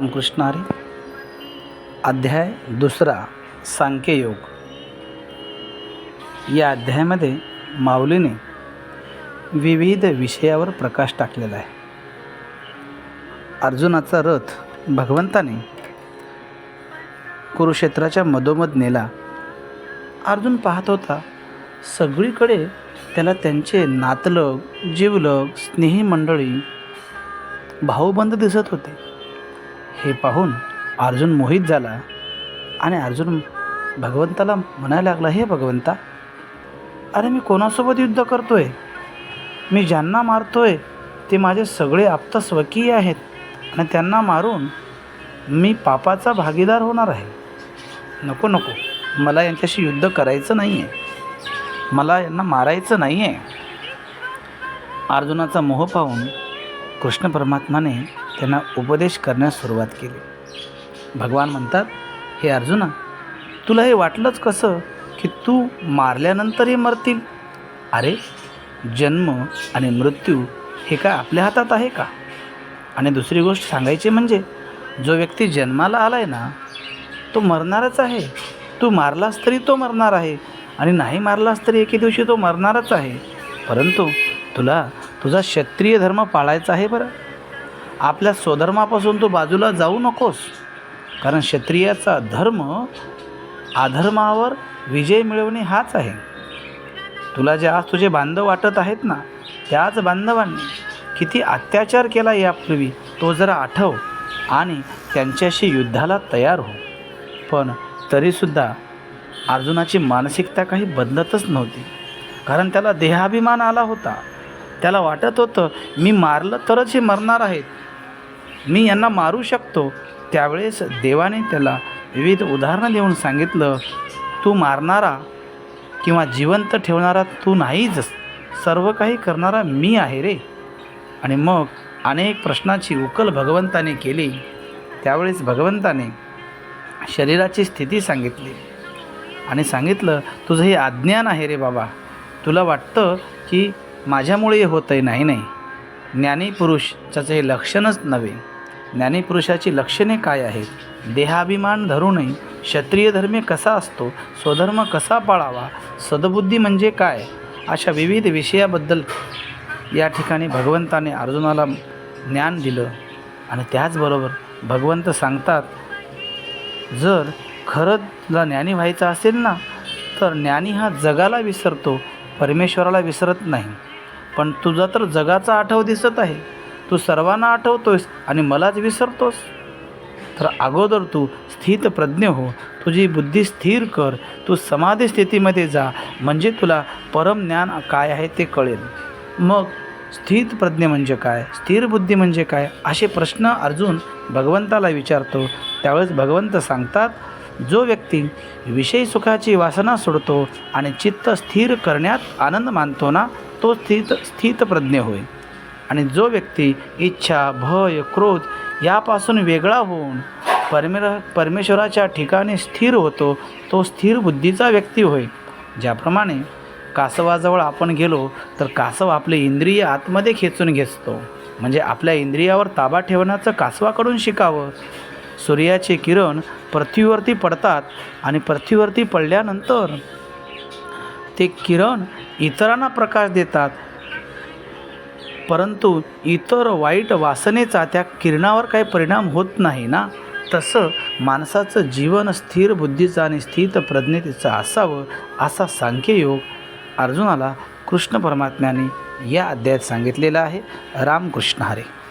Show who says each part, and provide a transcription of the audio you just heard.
Speaker 1: कृष्ण हरी. अध्याय दुसरा सांख्ययोग. या अध्यायामध्ये माऊलीने विविध विषयावर प्रकाश टाकलेला आहे. अर्जुनाचा रथ भगवंताने कुरुक्षेत्राच्या मधोमध नेला अर्जुन पाहत होता. सगळीकडे त्याला त्यांचे नातलग जीवलग स्नेही मंडळी भाऊबंद दिसत होते. हे पाहून अर्जुन मोहित झाला आणि अर्जुन भगवंताला म्हणायला लागला हे भगवंता अरे मी कोणासोबत युद्ध करतो आहे मी ज्यांना मारतो आहे ते माझे सगळे आप्त स्वकीय आहेत आणि त्यांना मारून मी पापाचा भागीदार होणार आहे. नको नको मला यांच्याशी युद्ध करायचं नाही आहे मला यांना मारायचं नाही आहे अर्जुनाचा मोह पाहून कृष्ण परमात्माने त्यांना उपदेश करण्यास सुरुवात केली. भगवान म्हणतात हे अर्जुना तुला हे वाटलंच कसं की तू मारल्यानंतरही मरतील? अरे जन्म आणि मृत्यू हे काय आपल्या हातात आहे का? आणि दुसरी गोष्ट सांगायची म्हणजे जो व्यक्ती जन्माला आला आहे ना तो मरणारच आहे. तू मारलास तरी तो मरणार आहे आणि नाही मारलास तरी एके दिवशी तो मरणारच आहे. परंतु तुला तुझा क्षत्रिय धर्म पाळायचा आहे बरं. आपल्या स्वधर्मापासून तू बाजूला जाऊ नकोस. कारण क्षत्रियाचा धर्म अधर्मावर विजय मिळवणे हाच आहे. तुला जे आज तुझे बांधव वाटत आहेत ना त्याच बांधवांनी किती अत्याचार केला यापूर्वी तो जरा आठव आणि त्यांच्याशी युद्धाला तयार हो. पण तरीसुद्धा अर्जुनाची मानसिकता काही बदलतच नव्हती. कारण त्याला देहाभिमान आला होता. त्याला वाटत होतं मी मारलं तरच हे मरणार आहेत. मी यांना मारू शकतो. त्यावेळेस देवाने त्याला विविध उदाहरणं देऊन सांगितलं तू मारणारा किंवा जिवंत ठेवणारा तू नाहीच. सर्व काही करणारा मी आहे रे. आणि मग अनेक प्रश्नाची उकल भगवंताने केली. त्यावेळेस भगवंताने शरीराची स्थिती सांगितली आणि सांगितलं तुझं हे अज्ञान आहे रे बाबा. तुला वाटतं की माझ्यामुळे हे होतं आहे नाही. नाही ज्ञानीपुरुषाचं हे लक्षणच नव्हे. ज्ञानीपुरुषाची लक्षणे काय आहेत? देहाभिमान धरूनही क्षत्रिय धर्मे कसा असतो? स्वधर्म कसा पाळावा? सद्बुद्धी म्हणजे काय? अशा विविध विषयाबद्दल या ठिकाणी भगवंताने अर्जुनाला ज्ञान दिलं. आणि त्याचबरोबर भगवंत सांगतात जर खरंच ज्ञानी व्हायचं असेल ना तर ज्ञानी हा जगाला विसरतो परमेश्वराला विसरत नाही. पण तुझा तर जगाचा आठव दिसत आहे. तू सर्वांना आठवतोस आणि मलाच विसरतोस. तर अगोदर तू स्थित प्रज्ञ हो. तुझी बुद्धी स्थिर कर. तू समाधी स्थितीमध्ये जा. म्हणजे तुला परम ज्ञान काय आहे ते कळेल. मग स्थित प्रज्ञ म्हणजे काय? स्थिर बुद्धी म्हणजे काय? असे प्रश्न अर्जुन भगवंताला विचारतो. त्यावेळेस भगवंत सांगतात जो व्यक्ती विषय सुखाची वासना सोडतो आणि चित्त स्थिर करण्यात आनंद मानतो ना तो स्थित स्थितप्रज्ञ होय. आणि जो व्यक्ती इच्छा भय क्रोध यापासून वेगळा होऊन परमेर परमेश्वराच्या ठिकाणी स्थिर होतो तो स्थिर बुद्धीचा व्यक्ती होय. ज्याप्रमाणे कासवाजवळ आपण गेलो तर कासव आपले इंद्रिय आतमध्ये खेचून घेसतो म्हणजे आपल्या इंद्रियावर ताबा ठेवण्याचं कासवाकडून शिकावं. सूर्याचे किरण पृथ्वीवरती पडतात आणि पृथ्वीवरती पडल्यानंतर ते किरण इतरांना प्रकाश देतात. परंतु इतर वाईट वासनेचा त्या किरणावर काही परिणाम होत नाही ना? तसं माणसाचं जीवन स्थिर बुद्धीचं आणि स्थित प्रज्ञतेचं असावं असा सांख्ययोग अर्जुनाला कृष्ण परमात्म्याने या अध्यायात सांगितलेला आहे. रामकृष्ण हरे.